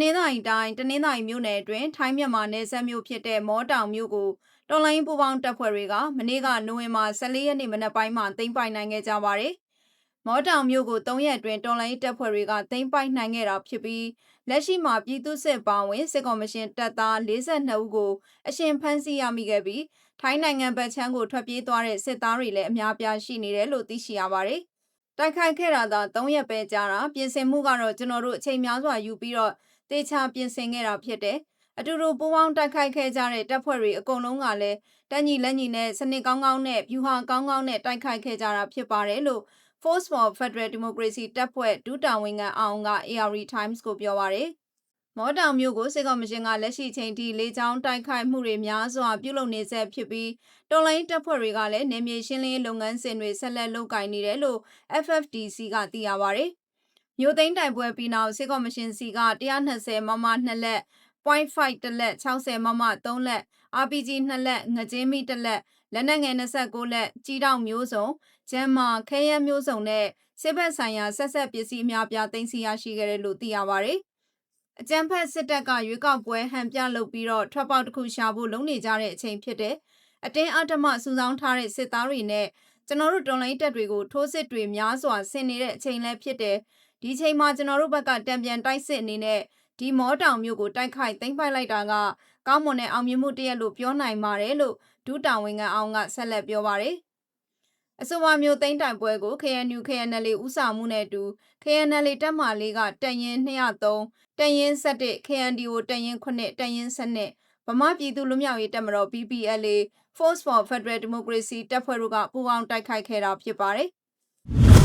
နင်္သာရီတိုင်းတနင်္သာရီမြို့နယ်အတွင်းထိုင်းမြန်မာနယ်စပ်မြို့ဖြစ်တဲ့မောတောင်မြို့ကိုတော်လိုင်းပူပေါင်းတပ်ဖွဲ့တွေကမနေ့ကနိုဝင်ဘာ14ရက်နေ့မနက်ပိုင်းမှာသိမ်းပိုက်နိုင်ခဲ့ကြပါတယ်။မောတောင်မြို့ကို3ရက်အတွင်းတော်လိုင်းတပ်ဖွဲ့တွေကသိမ်းပိုက်နိုင်ခဲ့တာဖြစ်ပြီးလက်ရှိမှာပြည်သူ့စစ်ပါဝင်စစ်ကော်မရှင်တပ်သား42ဦးကိုအရှင်ဖမ်းဆီးရမိခဲ့ပြီးထိုင်းနိုင်ငံဗတ်ချမ်းကိုထွက်ပြေးသွားတဲ့စစ်သားတွေလည်းအများပြားရှိနေတယ်လို့သိရှိရပါတယ်။တိုက်ခိုက်ခဲ့တာသာ3ရက်ပဲကြာတာပြင်ဆင်မှုကတော့ကျွန်တော်တို့အချိန်များစွာယူပြီးတော့ တေချာပြင်ဆင်ခဲ့တာဖြစ်တယ်။အတူတူပူးပေါင်းတိုက်ခိုက်ခဲ့ကြတဲ့တပ်ဖွဲ့တွေအကုန်လုံးကလည်းတညီလက်ညီနဲ့စနစ်ကောင်းကောင်းနဲ့ဗျူဟာကောင်းကောင်းနဲ့တိုက်ခိုက်ခဲ့ကြတာဖြစ်ပါတယ်လို့ Force for Federal Democracy တပ်ဖွဲ့ဒုတာဝန်ခံအောင်က AR Times ကိုပြောပါတယ်။မော်တောင်မြို့ကိုစစ်ကောင်မရှင်ကလက်ရှိချိန်ထိလေကြောင်းတိုက်ခိုက်မှုတွေများစွာပြုလုပ်နေဆဲဖြစ်ပြီးတော်လိုင်းတပ်ဖွဲ့တွေကလည်းနေမြေရှင်းလင်းလုပ်ငန်းစဉ်တွေဆက်လက်လုပ်ကိုင်နေတယ်လို့ FFDC ကသိရပါဗျ။ မြို့သိမ်းတိုင်ပွဲပြီးနောက်စစ်ကော်မရှင်စီက120မမ2လက် .5 တလက်60မမ3လက် RPG 2လက်ငကြင်းမီ1လက်လက်နက်ငယ်29လက်ကြီးတောင်မျိုးစုံဂျမ်မာခဲယမ်းမျိုးစုံနဲ့စစ်ဘက်ဆိုင်ရာဆက်ဆက်ပစ္စည်းအများပြားသိမ်းဆည်းရရှိခဲ့တယ်လို့သိရပါဗျ။အကြံဖက်စစ်တပ်ကရွေးကောက်ပွဲဟန်ပြလုပ်ပြီးတော့ထွက်ပေါက်တစ်ခုရှာဖို့လုပ်နေကြတဲ့အချိန်ဖြစ်တဲ့အတင်းအဓမ္မစူဆောင်းထားတဲ့စစ်သားတွေနဲ့ကျွန်တော်တို့တော်လိုင်းတပ်တွေကိုထိုးစစ်တွေများစွာဆင်နေတဲ့အချိန်လည်းဖြစ်တယ် ဒီချိန်မှာကျွန်တော်တို့ဘက်ကတံပြန်တိုက်စစ်အနေနဲ့ဒီမောတောင်မြို့ကိုတိုက်ခိုက်သိမ်းပိုက်လိုက်တာကကောင်းမွန်တဲ့အောင်မြင်မှုတရက်လို့ပြောနိုင်ပါတယ်လို့ဒုတာဝန်ခံအောင်ကဆက်လက်ပြောပါတယ်အဆိုပါမျိုးသိမ်းတိုင်ပွဲကို KNU KNL ဥဆောင်မှုနဲ့အတူ KNL တပ်မလေးကတရင်203တရင်7 KNDO တရင်9တရင်7ဗမာပြည်သူလူမျိုးရေးတပ်မတော် BPLA Force for Federal Democracy တပ်ဖွဲ့တို့ကပူးပေါင်းတိုက်ခိုက်ခဲ့တာဖြစ်ပါတယ်။